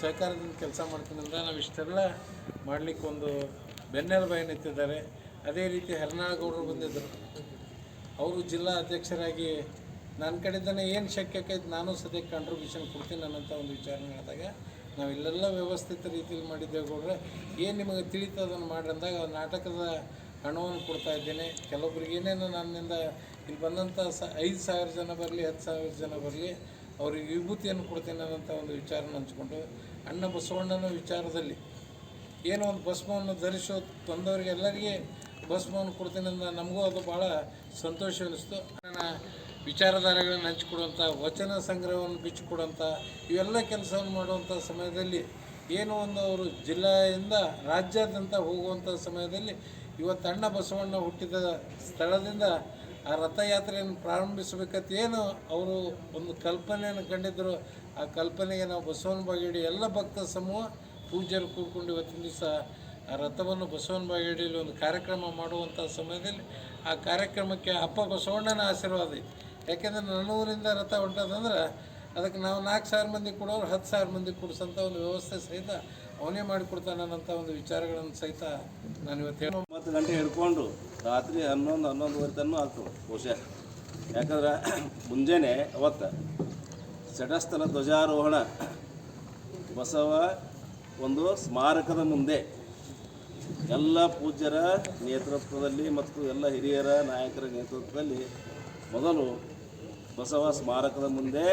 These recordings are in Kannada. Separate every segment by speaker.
Speaker 1: ಸಹಕಾರದಿಂದ ಕೆಲಸ ಮಾಡ್ತೀನಂದ್ರೆ ನಾವು ಇಷ್ಟೆಲ್ಲ ಮಾಡಲಿಕ್ಕೆ ಒಂದು ಬೆನ್ನೆಲುಬಾಯಿ ನಿಂತಿದ್ದಾರೆ. ಅದೇ ರೀತಿ ಹರ್ನಾಳಗೌಡರು ಬಂದಿದ್ದರು ಅವರು ಜಿಲ್ಲಾ ಅಧ್ಯಕ್ಷರಾಗಿ ನನ್ನ ಕಡೆಯಿಂದನೇ ಏನು ಶಕ್ಯಕ್ಕೆ ನಾನು ಸದ್ಯಕ್ಕೆ ಕಾಂಟ್ರಿಬ್ಯೂಷನ್ ಕೊಡ್ತೀನಿ ಅನ್ನೋಂಥ ಒಂದು ವಿಚಾರ ಹೇಳಿದಾಗ ನಾವು ಇಲ್ಲೆಲ್ಲ ವ್ಯವಸ್ಥಿತ ರೀತಿಯಲ್ಲಿ ಮಾಡಿದ್ದೇವೆ ಗೌಡ್ರೆ ಏನು ನಿಮಗೆ ತಿಳಿತು ಅದನ್ನು ಮಾಡಿ ಅಂದಾಗ ನಾಟಕದ ಹಣವನ್ನು ಕೊಡ್ತಾ ಇದ್ದೇನೆ. ಕೆಲವೊಬ್ರಿಗೆ ಏನೇನು ನನ್ನಿಂದ ಇಲ್ಲಿ ಬಂದಂಥ ಸ ಐದು ಸಾವಿರ ಜನ ಬರಲಿ, ಹತ್ತು ಸಾವಿರ ಜನ ಬರಲಿ, ಅವ್ರಿಗೆ ವಿಭೂತಿಯನ್ನು ಕೊಡ್ತೇನೆ ಅನ್ನೋಂಥ ಒಂದು ವಿಚಾರನ ಹಂಚ್ಕೊಂಡು, ಅಣ್ಣ ಬಸವಣ್ಣನ ವಿಚಾರದಲ್ಲಿ ಏನೋ ಒಂದು ಭಸ್ಮವನ್ನು ಧರಿಸೋ ತಂದವರಿಗೆ ಎಲ್ಲರಿಗೆ ಭಸ್ಮವನ್ನು ಕೊಡ್ತೀನಿ ಅಂತ ನಮಗೂ ಅದು ಭಾಳ ಸಂತೋಷ ಅನ್ನಿಸ್ತು ನನ್ನ ವಿಚಾರಧಾರೆಗಳನ್ನು ಹಂಚಿಕೊಡುವಂಥ ವಚನ ಸಂಗ್ರಹವನ್ನು ಬಿಚ್ಚಿಕೊಡುವಂಥ ಇವೆಲ್ಲ ಕೆಲಸವನ್ನು ಮಾಡುವಂಥ ಸಮಯದಲ್ಲಿ ಏನು ಒಂದು ಅವರು ಜಿಲ್ಲೆಯಿಂದ ರಾಜ್ಯಾದ್ಯಂತ ಹೋಗುವಂಥ ಸಮಯದಲ್ಲಿ ಇವತ್ತು ಅಣ್ಣ ಬಸವಣ್ಣ ಹುಟ್ಟಿದ ಸ್ಥಳದಿಂದ ಆ ರಥಯಾತ್ರೆಯನ್ನು ಪ್ರಾರಂಭಿಸಬೇಕಂತ ಏನು ಅವರು ಒಂದು ಕಲ್ಪನೆಯನ್ನು ಕಂಡಿದ್ದರು. ಆ ಕಲ್ಪನೆಗೆ ನಾವು ಬಸವನ ಬಾಗೇಡಿ ಎಲ್ಲ ಭಕ್ತ ಸಮೂಹ ಪೂಜ್ಯರು ಕೂಡ್ಕೊಂಡು ಇವತ್ತಿನ ದಿವಸ ಆ ರಥವನ್ನು ಬಸವನ ಬಾಗೇಡಿಯಲ್ಲಿ ಒಂದು ಕಾರ್ಯಕ್ರಮ ಮಾಡುವಂಥ ಸಮಯದಲ್ಲಿ ಆ ಕಾರ್ಯಕ್ರಮಕ್ಕೆ ಅಪ್ಪ ಬಸವಣ್ಣನ ಆಶೀರ್ವಾದ ಐತಿ. ಯಾಕೆಂದ್ರೆ ನನ್ನ ಊರಿಂದ ರಥ ಹೊಂಟದಂದ್ರೆ ಅದಕ್ಕೆ ನಾವು ನಾಲ್ಕು ಸಾವಿರ ಮಂದಿ ಕೊಡೋರು, ಹತ್ತು ಸಾವಿರ ಮಂದಿ ಕೊಡಿಸೋಂಥ ಒಂದು ವ್ಯವಸ್ಥೆ ಸಹಿತ ಅವನೇ ಮಾಡಿಕೊಡ್ತಾನೆ ಅನ್ನೋಂಥ ಒಂದು ವಿಚಾರಗಳನ್ನು ಸಹಿತ ನಾನು ಇವತ್ತು ಹೇಳೋ
Speaker 2: ಒಂಬತ್ತು ಗಂಟೆ ಹಿಡ್ಕೊಂಡು ರಾತ್ರಿ ಹನ್ನೊಂದು ಹನ್ನೊಂದುವರೆ ತನಕ ಆಯ್ತು ಬಹುಶಃ. ಯಾಕಂದ್ರೆ ಮುಂಜಾನೆ ಅವತ್ತು ಸಡಸ್ಥಲ ಧ್ವಜಾರೋಹಣ ಬಸವ ಒಂದು ಸ್ಮಾರಕದ ಮುಂದೆ ಎಲ್ಲ ಪೂಜ್ಯರ ನೇತೃತ್ವದಲ್ಲಿ ಮತ್ತು ಎಲ್ಲ ಹಿರಿಯರ ನಾಯಕರ ನೇತೃತ್ವದಲ್ಲಿ ಮೊದಲು ಬಸವ ಸ್ಮಾರಕದ ಮುಂದೆ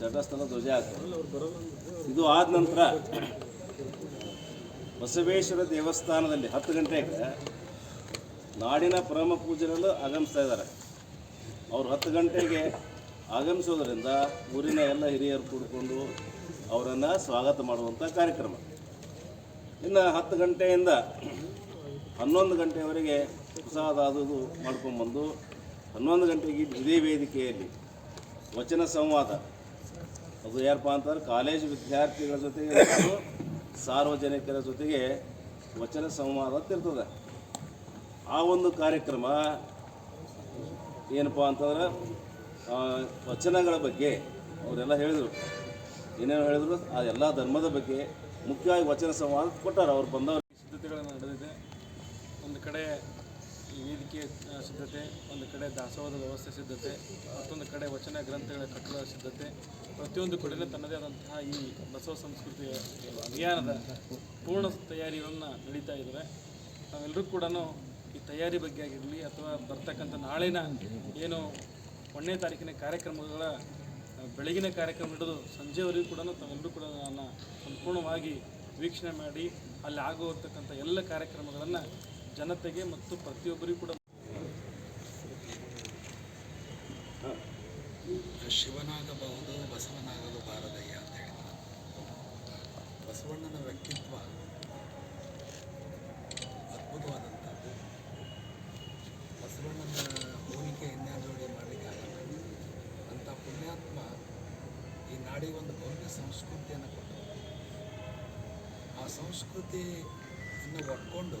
Speaker 2: ಶಟಸ್ಥನ ಧ್ವಜ ಇದು ಆದ ನಂತರ ಬಸವೇಶ್ವರ ದೇವಸ್ಥಾನದಲ್ಲಿ ಹತ್ತು ಗಂಟೆಗೆ ನಾಡಿನ ಪರಮ ಪೂಜೆಗಳು ಆಗಮಿಸ್ತಾ ಇದ್ದಾರೆ. ಅವರು ಹತ್ತು ಗಂಟೆಗೆ ಆಗಮಿಸೋದ್ರಿಂದ ಊರಿನ ಎಲ್ಲ ಹಿರಿಯರು ಕೂಡಿಕೊಂಡು ಅವರನ್ನು ಸ್ವಾಗತ ಮಾಡುವಂಥ ಕಾರ್ಯಕ್ರಮ. ಇನ್ನು ಹತ್ತು ಗಂಟೆಯಿಂದ ಹನ್ನೊಂದು ಗಂಟೆವರೆಗೆ ಪ್ರಸಾದ ಅದು ಮಾಡ್ಕೊಂಬಂದು ಹನ್ನೊಂದು ಗಂಟೆಗೆ ಇದೇ ವೇದಿಕೆಯಲ್ಲಿ ವಚನ ಸಂವಾದ. ಅದು ಯಾರಪ್ಪ ಅಂತಂದ್ರೆ ಕಾಲೇಜ್ ವಿದ್ಯಾರ್ಥಿಗಳ ಜೊತೆಗೆ ಸಾರ್ವಜನಿಕರ ಜೊತೆಗೆ ವಚನ ಸಂವಾದ ಇರ್ತದೆ. ಆ ಒಂದು ಕಾರ್ಯಕ್ರಮ ಏನಪ್ಪ ಅಂತಂದ್ರೆ ವಚನಗಳ ಬಗ್ಗೆ ಅವರೆಲ್ಲ ಹೇಳಿದರು. ಏನೇನು ಹೇಳಿದ್ರು, ಆ ಎಲ್ಲ ಧರ್ಮದ ಬಗ್ಗೆ ಮುಖ್ಯವಾಗಿ ವಚನ ಸಂವಾದ ಕೊಟ್ಟಾರ. ಅವ್ರು ಬಂದವರು
Speaker 3: ಸಿದ್ಧತೆಗಳನ್ನು ನಡೆದಿದೆ. ಒಂದು ಕಡೆ ಈ ವೇದಿಕೆ ಸಿದ್ಧತೆ, ಒಂದು ಕಡೆ ದಾಸೋಹದ ವ್ಯವಸ್ಥೆ ಸಿದ್ಧತೆ, ಮತ್ತೊಂದು ಕಡೆ ವಚನ ಗ್ರಂಥಗಳ ಕಟ್ಟಡ ಸಿದ್ಧತೆ, ಪ್ರತಿಯೊಂದು ಕಡೆಯೂ ತನ್ನದೇ ಆದಂತಹ ಈ ಬಸವ ಸಂಸ್ಕೃತಿಯ ಅಭಿಯಾನದ ಪೂರ್ಣ ತಯಾರಿಗಳನ್ನು ನಡೀತಾ ಇದ್ದಾರೆ ನಾವೆಲ್ಲರೂ ಕೂಡ ಈ ತಯಾರಿ ಬಗ್ಗೆ ಆಗಿರಲಿ ಅಥವಾ ಬರ್ತಕ್ಕಂಥ ನಾಳಿನ ಏನು ಒಂದನೇ ತಾರೀಕಿನ ಕಾರ್ಯಕ್ರಮಗಳ ಬೆಳಗಿನ ಕಾರ್ಯಕ್ರಮ ಹಿಡಿದು ಸಂಜೆವರೆಗೂ ಕೂಡ ತಾವೆಲ್ಲರೂ ಕೂಡ ನಾನು ಸಂಪೂರ್ಣವಾಗಿ ವೀಕ್ಷಣೆ ಮಾಡಿ, ಅಲ್ಲಿ ಆಗುವಂತಕ್ಕಂಥ ಎಲ್ಲ ಕಾರ್ಯಕ್ರಮಗಳನ್ನು ಜನತೆಗೆ ಮತ್ತು ಪ್ರತಿಯೊಬ್ಬರಿಗೂ ಕೂಡ
Speaker 4: ಶಿವನಾಗಬಹುದು, ಬಸವನಾಗಲು ಬಾರದಯ್ಯ ಅಂತ ಹೇಳಿದ್ರು. ಬಸವಣ್ಣನ ವ್ಯಕ್ತಿತ್ವ ಅದ್ಭುತವಾದಂಥದ್ದು. ಬಸವಣ್ಣನ ಹೋಲಿಕೆ ಇನ್ಯಾವುದರೊಳಗೆ ಮಾಡಲಿಕ್ಕಾಗಲ್ಲ. ಅಂಥ ಪುಣ್ಯಾತ್ಮ ಈ ನಾಡಿಗೆ ಒಂದು ಭವ್ಯ ಸಂಸ್ಕೃತಿಯನ್ನು ಕೊಟ್ಟರು ಆ ಸಂಸ್ಕೃತಿಯನ್ನು ಒಟ್ಕೊಂಡು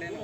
Speaker 4: నేను